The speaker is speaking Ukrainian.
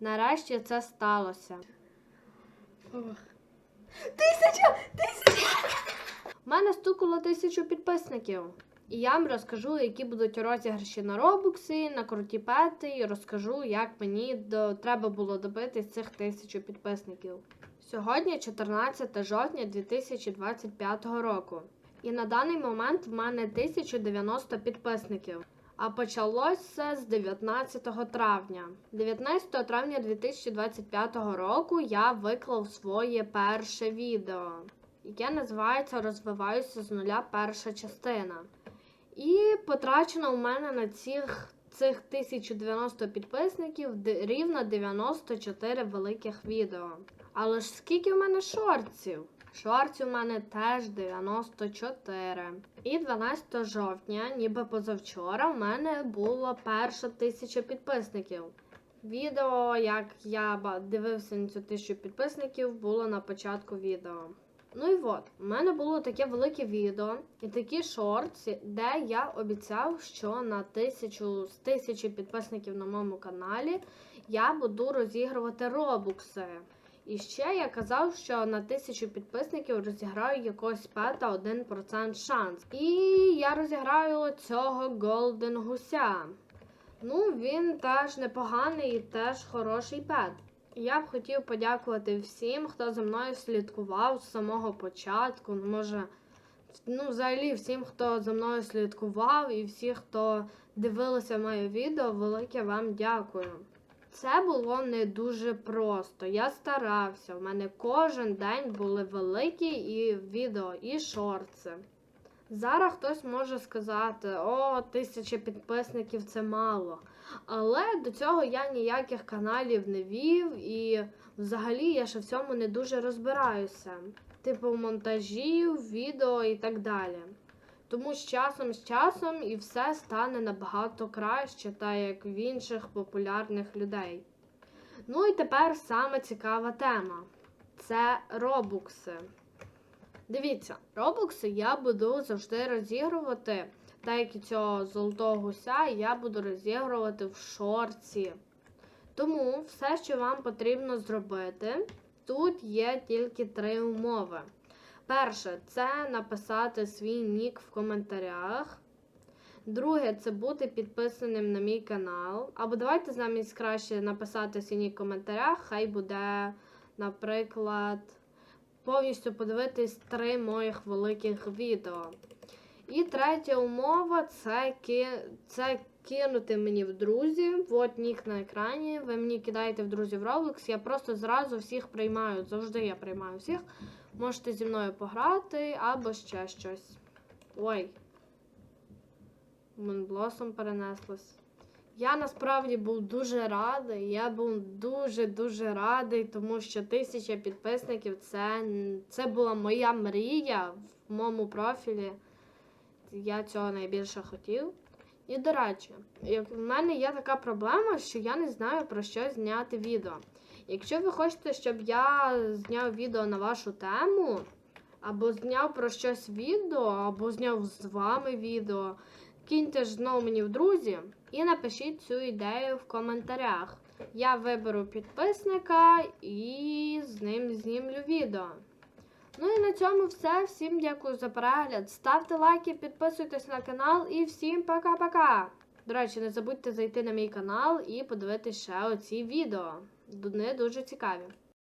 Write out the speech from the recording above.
Нарешті це сталося. Тисяча! Тисяча! У мене стукало тисячу підписників. І я вам розкажу, які будуть розіграші на робуксі, на круті пети, і розкажу, як мені до... треба було добитись цих тисячу підписників. Сьогодні 14 жовтня 2025 року. І на даний момент в мене 1090 підписників. А почалось це з 19 травня. 19 травня 2025 року я виклав своє перше відео, яке називається Розвиваюся з нуля перша частина. І потрачено у мене на цих, цих 1090 підписників рівно 94 великих відео. Але ж скільки в мене шортів? Шортів у мене теж 94. І 12 жовтня, ніби позавчора, в мене було перша тисяча підписників. Відео, як я дивився на цю тисячу підписників, було на початку відео. Ну і от, у мене було таке велике відео і такі шорти, де я обіцяв, що на тисячу з тисячі підписників на моєму каналі я буду розігрувати робукси. І ще я казав, що на тисячу підписників розіграю якогось пета 1% шанс. І я розіграю цього Голден Гуся. Ну, він теж непоганий і теж хороший пет. Я б хотів подякувати всім, хто за мною слідкував з самого початку. Ну, Може, ну, взагалі, всім, хто за мною слідкував, і всі, хто дивилися моє відео, велике вам дякую. Це було не дуже просто. Я старався. У мене кожен день були великі і відео, і шорти. Зараз хтось може сказати, о, тисяча підписників це мало. Але до цього я ніяких каналів не вів, і взагалі я ще в цьому не дуже розбираюся. Типу монтажів, відео і так далі. Тому з часом з часом і все стане набагато краще, так як в інших популярних людей. Ну і тепер саме цікава тема це робукси. Дивіться, робокси я буду завжди розігрувати, так як і цього золотого гуся я буду розігрувати в шорці. Тому все, що вам потрібно зробити, тут є тільки три умови. Перше, це написати свій нік в коментарях. Друге, це бути підписаним на мій канал. Або давайте замість краще написати свій нік в коментарях. Хай буде, наприклад повністю подивитись три моїх великих відео. І третя умова це, ки... це кинути мені в друзі. От нік на екрані. Ви мені кидаєте в друзі в Roblox. Я просто зразу всіх приймаю. Завжди я приймаю всіх. Можете зі мною пограти або ще щось. Ой. Монблосом перенеслась. Я насправді був дуже радий. Я був дуже-дуже радий, тому що тисяча підписників це, це була моя мрія в моєму профілі. Я цього найбільше хотів. І до речі, в мене є така проблема, що я не знаю про що зняти відео. Якщо ви хочете, щоб я зняв відео на вашу тему, або зняв про щось відео, або зняв з вами відео, киньте ж знову мені в друзі і напишіть цю ідею в коментарях. Я виберу підписника і з ним знімлю відео. Ну і на цьому все. Всім дякую за перегляд. Ставте лайки, підписуйтесь на канал і всім пока-пока. До речі, не забудьте зайти на мій канал і подивитися ще оці відео. Вони дуже цікаві.